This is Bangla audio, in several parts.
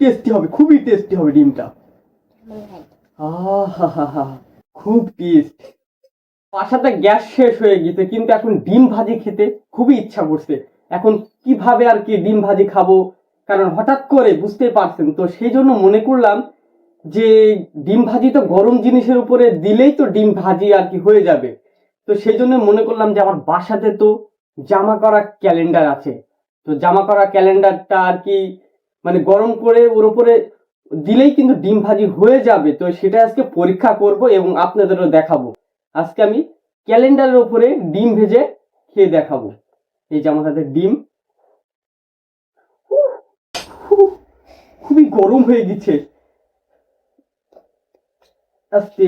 টেস্টি হবে খুবই টেস্টি হবে ডিমটা। খুব টেস্ট বাসাতে গ্যাস শেষ হয়ে গেছে কিন্তু এখন ডিম ভাজি খেতে খুবই ইচ্ছা করছে। এখন কীভাবে আর কি ডিম ভাজি খাব? কারণ হঠাৎ করে বুঝতে পারছেন তো সেই জন্য মনে করলাম যে ডিম ভাজি তো গরম জিনিসের উপরে দিলেই তো ডিম ভাজি আর কি হয়ে যাবে। তো সেই জন্য মনে করলাম যে আমার বাসাতে তো জামা করা ক্যালেন্ডার আছে। তো জামা করা ক্যালেন্ডারটা আর কি মানে গরম করে ওর উপরে দিলেই কিন্তু ডিম ভাজি হয়ে যাবে। তো সেটা আজকে পরীক্ষা করব এবং আপনাদেরও দেখাবো। আজকে আমি ক্যালেন্ডারের উপরে ডিম ভেজে খেয়ে দেখাবো। এই যে আমার হাতে ডিম। খুবই গরম হয়ে গেছে। আজকে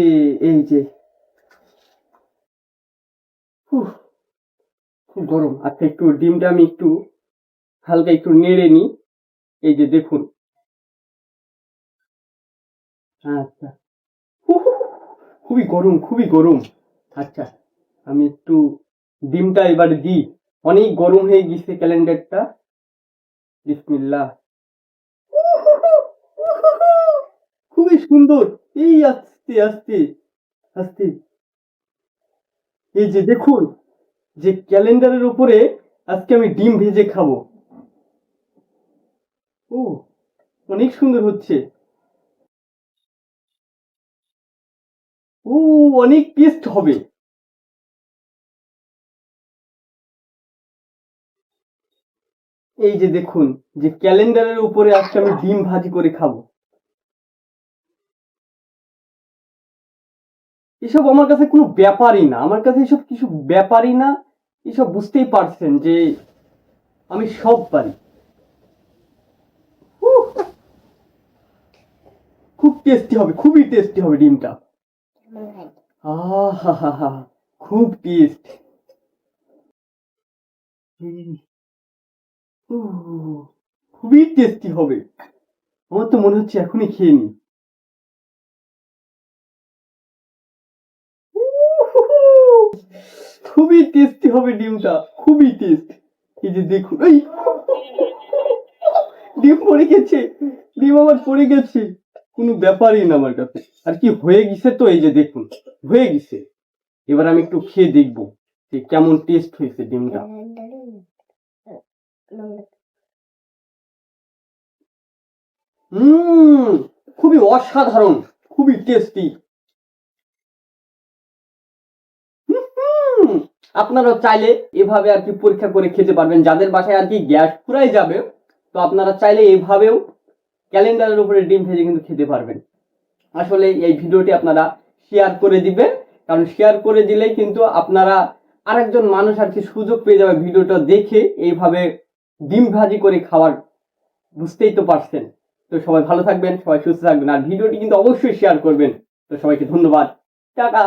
এই যে। খুব গরম। আচ্ছা একটু ডিমটা আমি একটু হালকা একটু নেড়ে নিই। এই যে দেখুন। আচ্ছা। খুবই গরম খুবই গরম। আচ্ছা আমি একটু ডিমটা এবার দিই। অনেক গরম হয়ে গেছে ক্যালেন্ডারটা। বিসমিল্লাহ। খুবই সুন্দর। এই আস্তে আস্তে আস্তে। এই যে দেখুন, যে ক্যালেন্ডারের উপরে আজকে আমি ডিম ভেজে খাব। ও, অনেক সুন্দর হচ্ছে। ও, অনেক টেস্ট হবে। এই যে দেখুন, যে ক্যালেন্ডারের উপরে আজকে আমি ডিম ভাজি করে খাব। এসব আমার কাছে কোনো ব্যাপারই না। আমার কাছে এসব কিছু ব্যাপারই না। এসব বুঝতেই পারছেন যে আমি সব পারি উহ! খুব টেস্টি হবে খুবই টেস্টি হবে ডিমটা। আহা খুব টেস্ট খুবই টেস্টি হবে। আমার তো মনে হচ্ছে এখনই খেয়ে নি খুবই টেস্টি হবে ডিমটা খুবই টেস্ট এই যে দেখুন এই ডিম পড়ে গেছে ডিম আমার পড়ে গেছে। কোনো ব্যাপারই না আমার কাছে। আর কি হয়ে গেছে তো এই যে দেখুন, হয়ে গেছে। এবার আমি একটু খেয়ে দেখব যে কেমন টেস্ট হয়েছে ডিমটা। হুম, খুবই অসাধারণ, খুবই টেস্টি আপনারা চাইলে এভাবে আর কি পরীক্ষা করে খেতে পারবেন। যাদের বাসায় আর কি গ্যাস ফুরাই যাবে, তো আপনারা চাইলে এইভাবেও ক্যালেন্ডারের উপরে ডিম ভেজে কিন্তু খেতে পারবেন। আসলে এই ভিডিওটি আপনারা শেয়ার করে দিবেন, কারণ শেয়ার করে দিলেই কিন্তু আপনারা আরেকজন মানুষ আর কি সুযোগ পেয়ে যাবে ভিডিওটা দেখে এইভাবে ডিম ভাজি করে খাওয়ার। বুঝতেই তো পারছেন। তো সবাই ভালো থাকবেন, সবাই সুস্থ থাকবেন। আর ভিডিওটি কিন্তু অবশ্যই শেয়ার করবেন। তো সবাইকে ধন্যবাদ। টাটা!